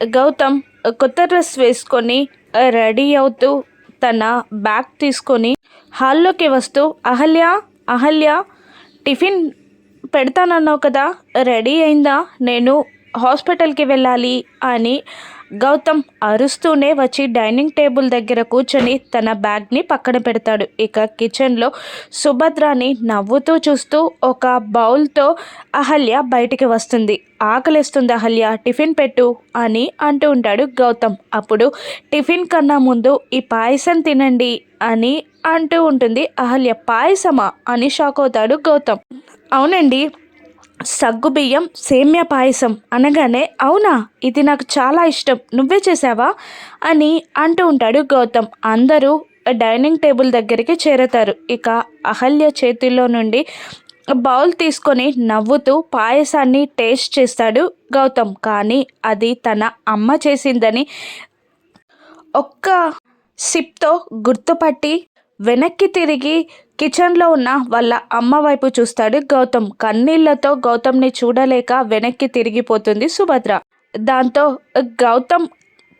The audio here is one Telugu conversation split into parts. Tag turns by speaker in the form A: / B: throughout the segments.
A: గౌతమ్ కొత్త డ్రెస్ వేసుకొని రెడీ అవుతూ తన బ్యాగ్ తీసుకొని హాల్లోకి వస్తూ అహల్య అహల్య టిఫిన్ పెడతానన్నావు కదా రెడీ అయిందా? నేను హాస్పిటల్కి వెళ్ళాలి అని గౌతమ్ అరుస్తూనే వచ్చి డైనింగ్ టేబుల్ దగ్గర కూర్చొని తన బ్యాగ్ని పక్కన పెడతాడు. ఇక కిచెన్లో సుభద్రాని నవ్వుతూ చూస్తూ ఒక బౌల్తో అహల్య బయటికి వస్తుంది. ఆకలిస్తుంది అహల్య టిఫిన్ పెట్టు అని అంటూ ఉంటాడు గౌతమ్. అప్పుడు టిఫిన్ కన్నా ముందు ఈ పాయసం తినండి అని అంటూ ఉంటుంది అహల్య. పాయసమా అని షాక్ అవుతాడు గౌతమ్. అవునండి సగ్గుబియ్యం సేమ్యా పాయసం అనగానే అవునా ఇది నాకు చాలా ఇష్టం నువ్వే చేసావా? అని అంటూ ఉంటాడు గౌతమ్. అందరూ డైనింగ్ టేబుల్ దగ్గరికి చేరతారు. ఇక అహల్య చేతిలో నుండి బౌల్ తీసుకొని నవ్వుతూ పాయసాన్ని టేస్ట్ చేస్తాడు గౌతమ్. కానీ అది తన అమ్మ చేసిందని ఒక్క సిప్తో గుర్తుపట్టి వెనక్కి తిరిగి కిచెన్లో ఉన్న వాళ్ళ అమ్మ వైపు చూస్తాడు గౌతమ్. కన్నీళ్ళతో గౌతమ్ని చూడలేక వెనక్కి తిరిగిపోతుంది సుభద్ర. దాంతో గౌతమ్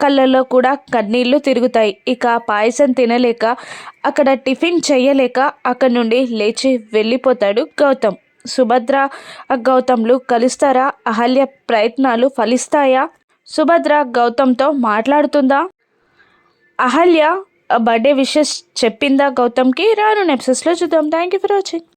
A: కళ్ళలో కూడా కన్నీళ్ళు తిరుగుతాయి. ఇక పాయసం తినలేక అక్కడ టిఫిన్ చేయలేక అక్కడ నుండి లేచి వెళ్ళిపోతాడు గౌతమ్. సుభద్ర గౌతమ్లు కలుస్తారా? అహల్య ప్రయత్నాలు ఫలిస్తాయా? సుభద్ర గౌతమ్తో మాట్లాడుతుందా? అహల్య బర్త్డే విషెస్ చెప్పిందా గౌతమ్కి? రాను నెప్సెస్లో చూద్దాం. Thank you for watching